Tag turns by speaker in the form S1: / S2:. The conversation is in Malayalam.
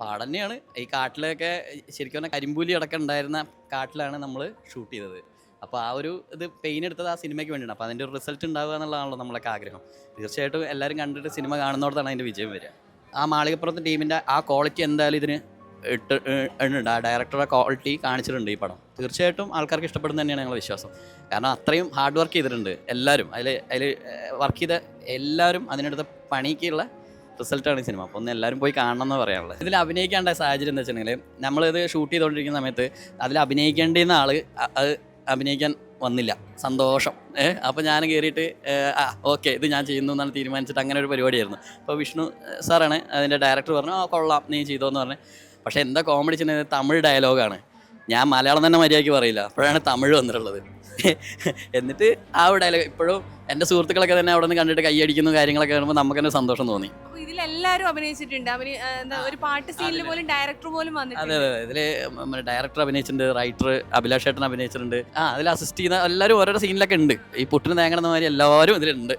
S1: പാടം തന്നെയാണ് ഈ കാട്ടിലൊക്കെ ശരിക്കും പറഞ്ഞാൽ കരിമ്പൂലി അടക്കം ഉണ്ടായിരുന്ന കാട്ടിലാണ് നമ്മൾ ഷൂട്ട് ചെയ്തത്. അപ്പോൾ ആ ഒരു ഇത് പെയിൻ എടുത്തത് ആ സിനിമയ്ക്ക് വേണ്ടിയാണ്. അപ്പോൾ അതിന്റെ ഒരു റിസൾട്ട് ഉണ്ടാവുക എന്നുള്ളതാണല്ലോ നമ്മളൊക്കെ ആഗ്രഹം. തീർച്ചയായിട്ടും എല്ലാവരും കണ്ടിട്ട് സിനിമ കാണുന്നോടത്താണ് അതിന്റെ വിജയം വരിക. ആ മാളികപ്പുറത്തെ ടീമിന്റെ ആ ക്വാളിറ്റി എന്തായാലും ഇതിന് ഇട്ട് ഉണ്ട് ആ ഡയറക്ടറുടെ ക്വാളിറ്റി കാണിച്ചിട്ടുണ്ട് ഈ പടം. തീർച്ചയായിട്ടും ആൾക്കാർക്ക് ഇഷ്ടപ്പെടുന്ന തന്നെയാണ് ഞങ്ങളുടെ വിശ്വാസം. കാരണം അത്രയും ഹാർഡ് വർക്ക് ചെയ്തിട്ടുണ്ട് എല്ലാവരും അതിൽ അതിൽ വർക്ക് ചെയ്ത എല്ലാവരും അതിനെടുത്ത പണിക്കുള്ള റിസൾട്ടാണ് സിനിമ. അപ്പോൾ ഒന്ന് എല്ലാവരും പോയി കാണണം എന്ന് പറയാനുള്ളത്. ഇതിൽ അഭിനയിക്കേണ്ട സാഹചര്യം എന്ന് വെച്ചിട്ടുണ്ടെങ്കിൽ നമ്മളിത് ഷൂട്ട് ചെയ്തുകൊണ്ടിരിക്കുന്ന സമയത്ത് അതിൽ അഭിനയിക്കേണ്ടിയിരുന്ന ആൾ അത് അഭിനയിക്കാൻ വന്നില്ല. സന്തോഷം. ഏഹ് അപ്പോൾ ഞാൻ കയറിയിട്ട് ആ ഓക്കെ ഇത് ഞാൻ ചെയ്യുന്നു എന്നാണ് തീരുമാനിച്ചിട്ട് അങ്ങനെ ഒരു പരിപാടിയായിരുന്നു. അപ്പോൾ വിഷ്ണു സാറാണ് അതിന്റെ ഡയറക്ടർ പറഞ്ഞു ആ കൊള്ളാം നീ ചെയ്തോ എന്ന് പറഞ്ഞു. പക്ഷേ എന്താ കോമഡി ചെയ്യുന്നത് തമിഴ് ഡയലോഗാണ്. ഞാൻ മലയാളം തന്നെ മര്യാദയ്ക്ക് പറയില്ല. അപ്പോഴാണ് തമിഴ് വന്നിട്ടുള്ളത്. എന്നിട്ട് ആ ഇവിടെ ഡയലോഗ് ഇപ്പോഴും എന്റെ സുഹൃത്തുക്കളൊക്കെ തന്നെ അവിടെ നിന്ന് കണ്ടിട്ട് കൈയടിക്കുന്ന കാര്യങ്ങളൊക്കെ കാണുമ്പോൾ നമുക്ക് തന്നെ സന്തോഷം തോന്നി.
S2: അപ്പൊ ഇതിലെല്ലാരും അഭിനയിച്ചിട്ടുണ്ട്. അവന് എന്താ ഒരു പാട്ട് സീനിൽ പോലും ഡയറക്ടർ പോലും
S1: അതെ
S2: വന്നിട്ടുണ്ട്
S1: അതെ. അതെ ഇതിൽ ഡയറക്ടർ അഭിനയിച്ചിട്ടുണ്ട് റൈറ്റർ അഭിലാഷ് ഏട്ടൻ അഭിനയിച്ചിട്ടുണ്ട്. ആ അതിൽ അസിസ്റ്റ് ചെയ്യുന്ന എല്ലാവരും ഓരോരോ സീനിലൊക്കെ ഉണ്ട്. ഈ പുട്ടിന് തേങ്ങണ മാതിരി എല്ലാവരും ഇതിലുണ്ട്.